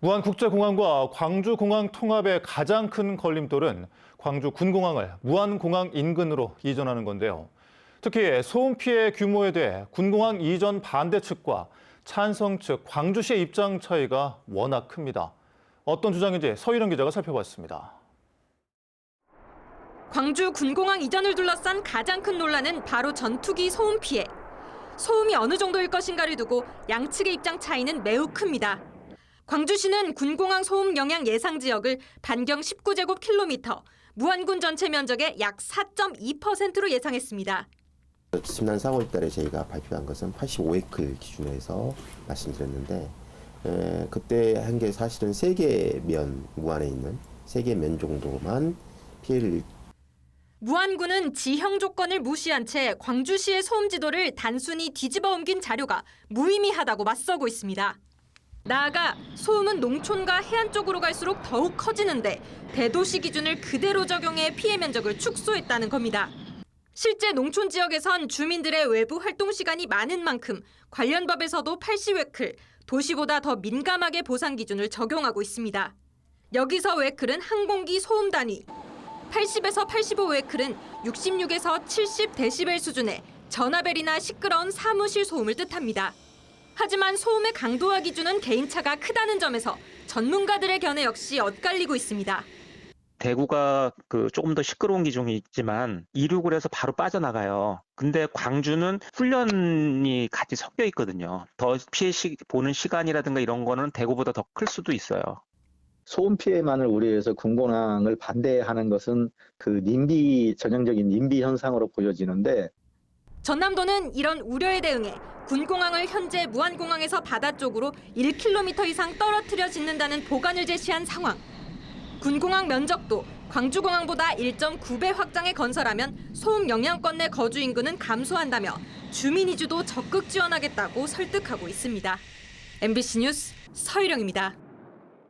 무안국제공항과 광주공항 통합의 가장 큰 걸림돌은 광주 군공항을 무안공항 인근으로 이전하는 건데요. 특히 소음 피해 규모에 대해 군공항 이전 반대 측과 찬성 측 광주시의 입장 차이가 워낙 큽니다. 어떤 주장인지 서일영 기자가 살펴봤습니다. 광주 군공항 이전을 둘러싼 가장 큰 논란은 바로 전투기 소음 피해. 소음이 어느 정도일 것인가를 두고 양측의 입장 차이는 매우 큽니다. 광주시는 군공항 소음 영향 예상 지역을 반경 19제곱킬로미터, 무안군 전체 면적의 약 4.2%로 예상했습니다. 지난 4월 달에 저희가 발표한 것은 85에클 기준으로 해서 말씀드렸는데 에, 그때 한 게 사실은 세개면 무안에 있는 세개면 정도만 피해를 무안군은 지형 조건을 무시한 채 광주시의 소음 지도를 단순히 뒤집어 옮긴 자료가 무의미하다고 맞서고 있습니다. 나아가 소음은 농촌과 해안 쪽으로 갈수록 더욱 커지는데 대도시 기준을 그대로 적용해 피해 면적을 축소했다는 겁니다. 실제 농촌 지역에선 주민들의 외부 활동 시간이 많은 만큼 관련 법에서도 80웨클, 도시보다 더 민감하게 보상 기준을 적용하고 있습니다. 여기서 웨클은 항공기 소음 단위, 80에서 85 웨클은 66에서 70 데시벨 수준의 전화벨이나 시끄러운 사무실 소음을 뜻합니다. 하지만 소음의 강도와 기준은 개인차가 크다는 점에서 전문가들의 견해 역시 엇갈리고 있습니다. 대구가 그 조금 더 시끄러운 기종이 있지만 이륙을 해서 바로 빠져나가요. 근데 광주는 훈련이 같이 섞여 있거든요. 더 피해 시, 보는 시간이라든가 이런 거는 대구보다 더 클 수도 있어요. 소음 피해만을 우려해서 군공항을 반대하는 것은 그 님비 전형적인 님비 현상으로 보여지는데 전남도는 이런 우려에 대응해 군공항을 현재 무안공항에서 바다 쪽으로 1km 이상 떨어뜨려 짓는다는 보관을 제시한 상황. 군공항 면적도 광주공항보다 1.9배 확장해 건설하면 소음 영향권 내 거주 인구는 감소한다며 주민 이주도 적극 지원하겠다고 설득하고 있습니다. MBC 뉴스 서희령입니다.